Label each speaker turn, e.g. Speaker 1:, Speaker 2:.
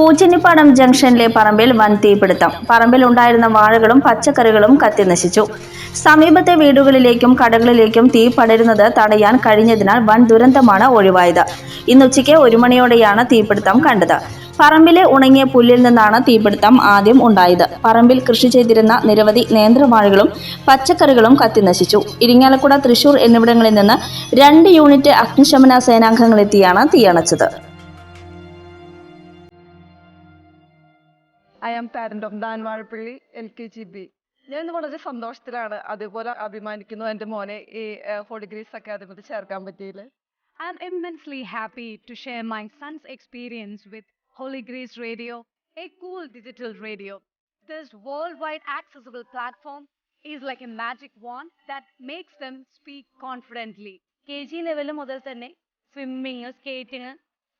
Speaker 1: പൂച്ചനിപ്പാടം ജംഗ്ഷനിലെ പറമ്പിൽ വൻ തീപിടുത്തം. പറമ്പിൽ ഉണ്ടായിരുന്ന വാഴകളും പച്ചക്കറികളും കത്തിനശിച്ചു സമീപത്തെ വീടുകളിലേക്കും കടകളിലേക്കും തീ പടരുന്നത് തടയാൻ കഴിഞ്ഞതിനാൽ വൻ ദുരന്തമാണ് ഒഴിവായത്. ഇന്നുച്ചയ്ക്ക് ഒരു മണിയോടെയാണ് തീപിടുത്തം കണ്ടത്. പറമ്പിലെ ഉണങ്ങിയ പുല്ലിൽ നിന്നാണ് തീപിടുത്തം ആദ്യം ഉണ്ടായത്. പറമ്പിൽ കൃഷി ചെയ്തിരുന്ന നിരവധി നേന്ത്രവാഴകളും പച്ചക്കറികളും കത്തിനശിച്ചു ഇരിങ്ങാലക്കുട തൃശൂർ എന്നിവിടങ്ങളിൽ നിന്ന് രണ്ട് യൂണിറ്റ് അഗ്നിശമന സേനാംഗങ്ങളെത്തിയാണ് തീയണച്ചത്.
Speaker 2: ഐ ആം പാരന്റ് ഓഫ് ദാൻവാഴപ്പള്ളി എൽ കെ ജി ബി ഞാൻ വളരെ സന്തോഷത്തിലാണ് അതുപോലെ അഭിമാനിക്കുന്നു എന്റെ മോനെ ഈ ഹോളി ഗ്രീസ് അക്കാദമിയിൽ ചേർക്കാൻ പറ്റിയിൽ
Speaker 3: I am immensely happy to share my son's experience with Holy Grace radio a cool digital radio this worldwide accessible platform is like a magic one that makes them speak confidently K G level മുതൽ തന്നെ swimming skating